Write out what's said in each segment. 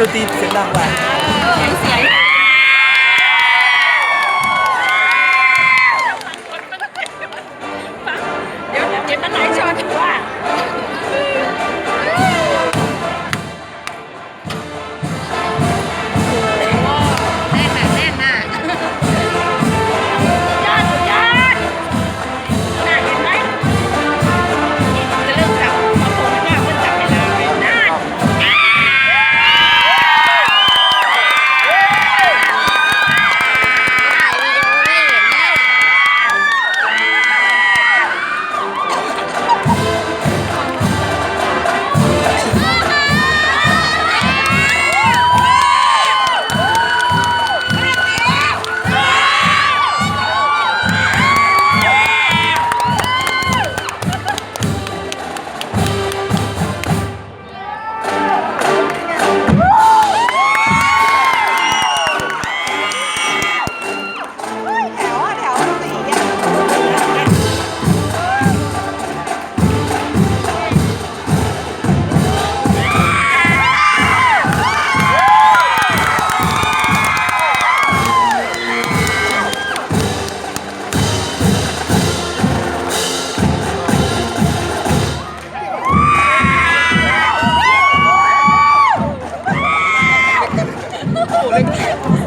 ดนตรีเสียงดังไป เสียงเสียง เ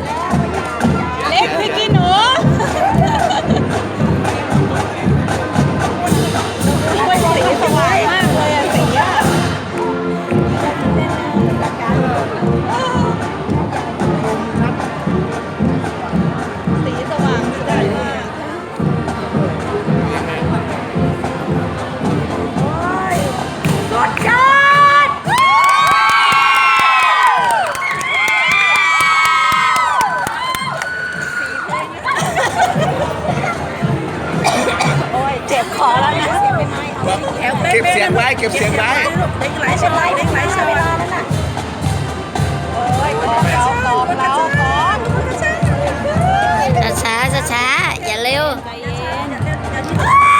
งไว้เก็บเสียงไว้เด็กไหลใช่ไหมเด็กไหลใช่ไหมโอ้ยกอเราตอเราตอช้าช้าช้าอย่าเร็วใจเย็น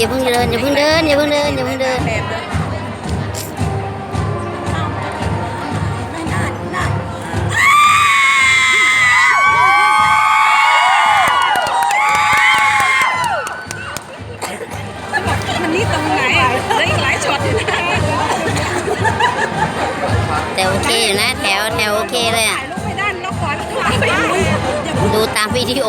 อ้ยอย่าเพิ่งเดินอย่าเพิ่งเดินอย่าเพิ่งเดินอย่าเพิ่งเดินแบบเลยไม่น่าน่ามันนี่ตรงไหนอะเหลืออีกหลายช็อตอยู่นะแต่โอเคอยู่นะแถวแถวโอเคเลยอะถ่ายรูปไปด้านนอกก่อนถ่ายไปดูอย่าดูตามวิดีโอ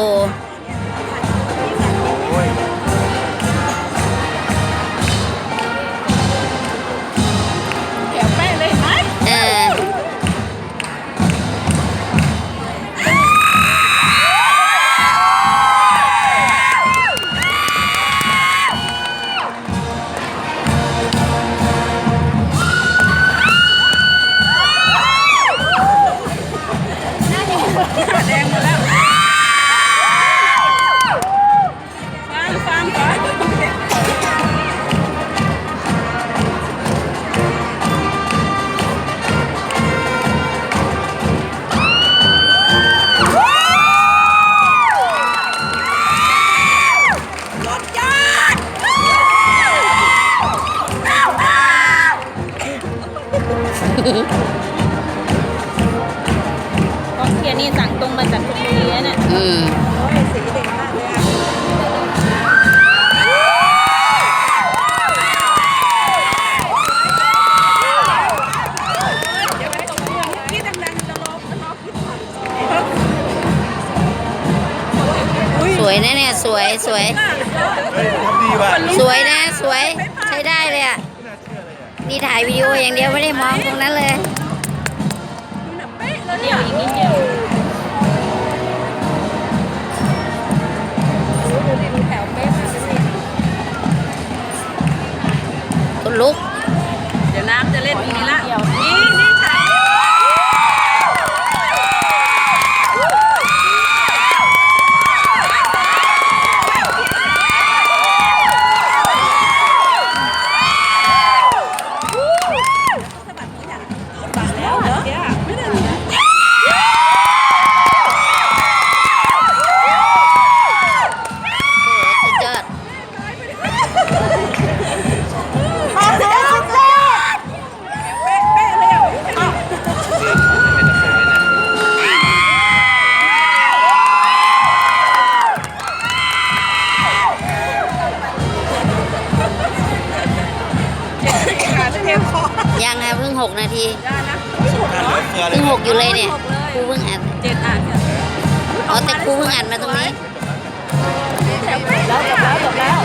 กองเชียร์นี่สั่งตรงมาจากชลบุรีนะเนี่ยอืมโอ้ยสีเด็กมากเลยอะคิดดังๆจะรอรอคิดก่อนสวยนะเนี่ยสวยสวย เฮ้ยทำดีว่ะ สวยนะสวยใช้ได้เลยอะ นี่ถ่ายวิดีโออย่างเดียวไม่ได้มองตรงนั้นเลยเดียวอีกนิดเดียว ยังค่ะเพิ่งหกนาทีได้นะการเหลือเฟือเลเพิ่ยงหกอยู่เลยเนี่ยครูเพิ่งอัดเจ็ดอะเนี่ยอ๋อแต่ครูเพิ่งอัดมาตรงนี้ แล้วจบแล้วจบแล้ว